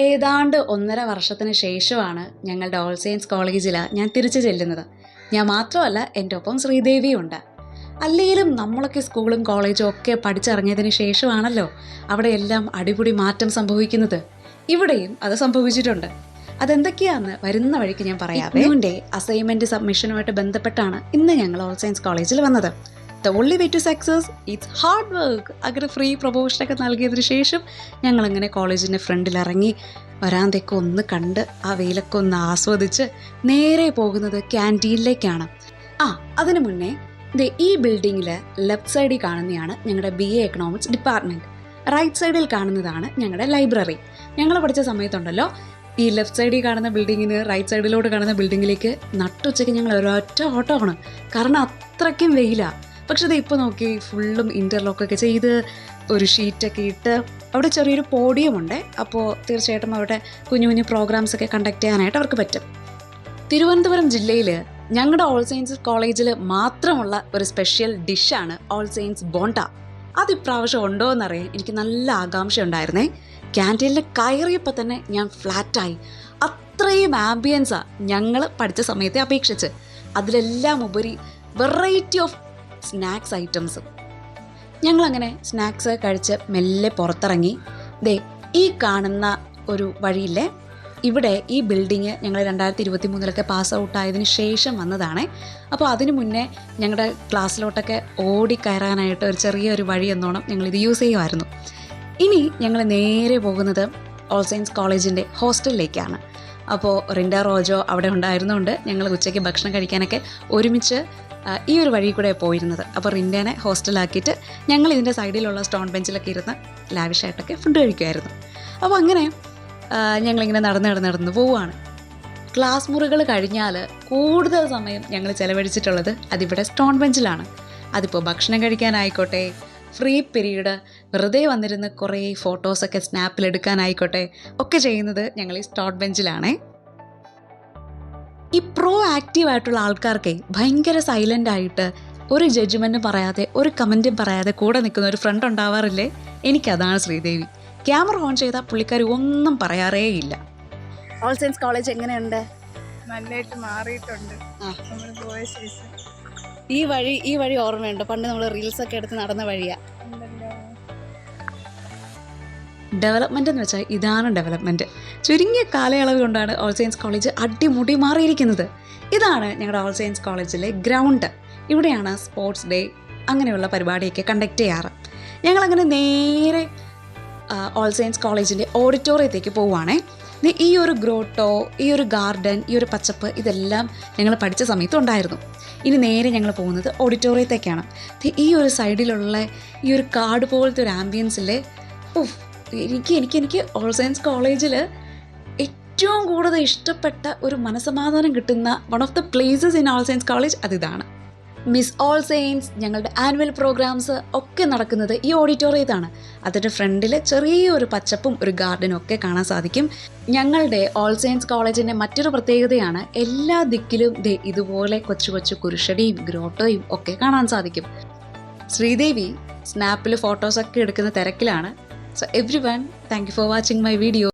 ഏതാണ്ട് ഒന്നര വർഷത്തിന് ശേഷമാണ് ഞങ്ങളുടെ ഓൾ സയൻസ് കോളേജിൽ ഞാൻ തിരിച്ചു ചെല്ലുന്നത്. ഞാൻ മാത്രമല്ല എന്റെ ഒപ്പം ശ്രീദേവിയും ഉണ്ട്. അല്ലെങ്കിലും നമ്മളൊക്കെ സ്കൂളും കോളേജും ഒക്കെ പഠിച്ചിറങ്ങിയതിന് ശേഷമാണല്ലോ അവിടെ എല്ലാം അടിപൊളി മാറ്റം സംഭവിക്കുന്നത്. ഇവിടെയും അത് സംഭവിച്ചിട്ടുണ്ട്. അതെന്തൊക്കെയാന്ന് വരുന്ന വഴിക്ക് ഞാൻ പറയാം അസൈൻമെന്റ് അസൈൻമെന്റ് സബ്മിഷനുമായിട്ട് ബന്ധപ്പെട്ടാണ് ഇന്ന് ഞങ്ങൾ ഓൾ സയൻസ് കോളേജിൽ വന്നത്. The only way to success it's hard work അങ്ങനെ ഫ്രീ പ്രൊമോഷനൊക്കെ നൽകിയതിന് ശേഷം ഞങ്ങളങ്ങനെ കോളേജിന്റെ ഫ്രണ്ടിൽ ഇറങ്ങി വരാന്തൊക്കെ ഒന്ന് കണ്ട് ആ വെയിലൊക്കെ ഒന്ന് ആസ്വദിച്ച് നേരെ പോകുന്നത് ക്യാന്റീനിലേക്കാണ്. ആ അതിനു മുന്നേ ദേ ഈ ബിൽഡിങ്ങിൽ ലെഫ്റ്റ് സൈഡിൽ കാണുന്നതാണ് ഞങ്ങളുടെ B A economics department right സൈഡിൽ കാണുന്നതാണ് ഞങ്ങളുടെ ലൈബ്രറി ഞങ്ങൾ പഠിച്ച സമയത്തുണ്ടല്ലോ ഈ ലെഫ്റ്റ് സൈഡിൽ കാണുന്ന ബിൽഡിങ്ങിന് റൈറ്റ് സൈഡിലോട്ട് കാണുന്ന ബിൽഡിങ്ങിലേക്ക് നട്ടുച്ചയ്ക്ക് ഞങ്ങൾ ഒരൊറ്റ ഓട്ടമാണ് കാരണം അത്രയ്ക്കും വെയിലാണ് പക്ഷെ ഇത് ഇപ്പോൾ നോക്കി ഫുള്ളും ഇന്റർലോക്കൊക്കെ ചെയ്ത് ഒരു ഷീറ്റൊക്കെ ഇട്ട് അവിടെ ചെറിയൊരു പോഡിയമുണ്ട് അപ്പോൾ തീർച്ചയായിട്ടും അവിടെ കുഞ്ഞു കുഞ്ഞു പ്രോഗ്രാംസ് ഒക്കെ കണ്ടക്ട് ചെയ്യാനായിട്ട് അവർക്ക് പറ്റും. തിരുവനന്തപുരം ജില്ലയിൽ ഞങ്ങളുടെ ഓൾ സയൻസ് കോളേജിൽ മാത്രമുള്ള ഒരു സ്പെഷ്യൽ ഡിഷാണ് ഓൾ സയൻസ് ബോണ്ട. അത് ഇപ്രാവശ്യം ഉണ്ടോ എന്നറിയാൻ എനിക്ക് നല്ല ആകാംക്ഷ ഉണ്ടായിരുന്നേ. ക്യാന്റീനിൽ കയറിയപ്പോൾ തന്നെ ഞാൻ ഫ്ലാറ്റായി അത്രയും ആംബിയൻസാണ് ഞങ്ങൾ പഠിച്ച സമയത്തെ അപേക്ഷിച്ച്. അതിലെല്ലാം ഉപരി വെറൈറ്റി ഓഫ് സ്നാക്സ് ഐറ്റംസും. ഞങ്ങളങ്ങനെ സ്നാക്സ് കഴിച്ച് മെല്ലെ പുറത്തിറങ്ങി. ദേ ഈ കാണുന്ന ഒരു വഴിയില്ലേ? ഇവിടെ ഈ ബിൽഡിങ് ഞങ്ങൾ രണ്ടായിരത്തി ഇരുപത്തി മൂന്നിലൊക്കെ പാസ് ഔട്ട് ശേഷം വന്നതാണേ. അപ്പോൾ അതിനു മുന്നേ ഞങ്ങളുടെ ക്ലാസ്സിലോട്ടൊക്കെ ഓടി കയറാനായിട്ട് ഒരു ചെറിയൊരു വഴി എന്നോണം ഞങ്ങൾ ഇത് യൂസ് ചെയ്യുമായിരുന്നു ഇനി ഞങ്ങൾ നേരെ പോകുന്നത് ഓൾ സയൻസ് കോളേജിന്റെ ഹോസ്റ്റലിലേക്കാണ്. അപ്പോൾ റിൻഡ റോജോ അവിടെ ഉണ്ടായിരുന്നുകൊണ്ട് ഞങ്ങൾ ഉച്ചയ്ക്ക് ഭക്ഷണം കഴിക്കാനൊക്കെ ഒരുമിച്ച് ഈ ഒരു വഴി കൂടെ പോയിരുന്നത്. അപ്പോൾ റിൻഡേനെ ഹോസ്റ്റലാക്കിയിട്ട് ഞങ്ങൾ ഇതിന്റെ സൈഡിലുള്ള സ്റ്റോൺ ബെഞ്ചിലൊക്കെ ഇരുന്ന് ലാവിഷായിട്ടൊക്കെ ഫുഡ് കഴിക്കുമായിരുന്നു അപ്പോൾ അങ്ങനെ ഞങ്ങളിങ്ങനെ നടന്ന് നടന്ന് നടന്ന് പോവുകയാണ്. ക്ലാസ് മുറികൾ കഴിഞ്ഞാൽ കൂടുതൽ സമയം ഞങ്ങൾ ചിലവഴിച്ചിട്ടുള്ളത് അതിവിടെ സ്റ്റോൺ ബെഞ്ചിലാണ്. അതിപ്പോൾ ഭക്ഷണം കഴിക്കാനായിക്കോട്ടെ ഫ്രീ പീരീഡ് വെറുതെ വന്നിരുന്ന് കുറേ ഫോട്ടോസൊക്കെ സ്നാപ്പിലെടുക്കാനായിക്കോട്ടെ ഒക്കെ ചെയ്യുന്നത് ഞങ്ങൾ ഈ സ്റ്റോൺ ബെഞ്ചിലാണേ. ഈ പ്രോ ആക്റ്റീവ് ആയിട്ടുള്ള ആൾക്കാർക്ക് ഭയങ്കര സൈലന്റ് ആയിട്ട് ഒരു ജഡ്ജ്മെന്റും പറയാതെ ഒരു കമന്റും പറയാതെ കൂടെ നിൽക്കുന്ന ഒരു ഫ്രണ്ട് ഉണ്ടാവാറില്ലേ? എനിക്കതാണ് ശ്രീദേവി. ക്യാമറ ഓൺ ചെയ്ത പുള്ളിക്കാർ ഒന്നും പറയാറേ ഇല്ല. ഓൾ സയൻസ് കോളേജ് എങ്ങനെയുണ്ട്? നല്ലതായിട്ട് മാറിയിട്ടുണ്ട്. നമ്മൾ പോയ ഈ വഴി ഈ വഴി ഓർമ്മയുണ്ട്? പണ്ട് നമ്മൾ റീൽസ് ഒക്കെ എടുത്ത് നടന്ന വഴിയാ. ഡെവലപ്മെന്റ് എന്ന് വെച്ചാൽ ഇതാണ് ഡെവലപ്മെന്റ് ചുരുങ്ങിയ കാലയളവ് കൊണ്ടാണ് ഓൾ സയൻസ് കോളേജ് അടിമുടി മാറിയിരിക്കുന്നത്. ഇതാണ് ഞങ്ങളുടെ ഓൾ സയൻസ് കോളേജിലെ ഗ്രൗണ്ട് ഇവിടെയാണ് സ്പോർട്സ് ഡേ അങ്ങനെയുള്ള പരിപാടിയൊക്കെ കണ്ടക്ട് ചെയ്യാറ്. ഞങ്ങളങ്ങനെ നേരെ ഓൾ സയൻസ് കോളേജിന്റെ ഓഡിറ്റോറിയത്തേക്ക് പോവുകയാണേ ഈ ഒരു ഗ്രോട്ടോ ഈ ഒരു ഗാർഡൻ ഈ ഒരു പച്ചപ്പ് ഇതെല്ലാം ഞങ്ങൾ പഠിച്ച സമയത്ത് ഉണ്ടായിരുന്നു. ഇനി നേരെ ഞങ്ങൾ പോകുന്നത് ഓഡിറ്റോറിയത്തേക്കാണ് ഈ ഒരു സൈഡിലുള്ള ഈ ഒരു കാർഡ് പോലത്തെ ഒരു ആംബിയൻസിലെ ഉഫ് എനിക്ക് എനിക്ക് എനിക്ക് ഓൾ സയൻസ് കോളേജിൽ ഏറ്റവും കൂടുതൽ ഇഷ്ടപ്പെട്ട ഒരു മനസമാധാനം കിട്ടുന്ന one of the places in all science college അതിതാണ് miss all science ഞങ്ങളുടെ ആനുവൽ പ്രോഗ്രാംസ് ഒക്കെ നടക്കുന്നത് ഈ ഓഡിറ്റോറിയത്താണ് അതിന്റെ ഫ്രണ്ടിൽ ചെറിയൊരു പച്ചപ്പും ഒരു ഗാർഡനും ഒക്കെ കാണാൻ സാധിക്കും. ഞങ്ങളുടെ ഓൾ സയൻസ് കോളേജിന്റെ മറ്റൊരു പ്രത്യേകതയാണ് എല്ലാ ദിക്കിലും ദേ ഇതുപോലെ കൊച്ചു കൊച്ചു കുരിശടിയും ഗ്രോട്ടോയും ഒക്കെ കാണാൻ സാധിക്കും. ശ്രീദേവി സ്നാപ്പിൽ ഫോട്ടോസൊക്കെ എടുക്കുന്ന തിരക്കിലാണ്. So everyone, thank you for watching my video.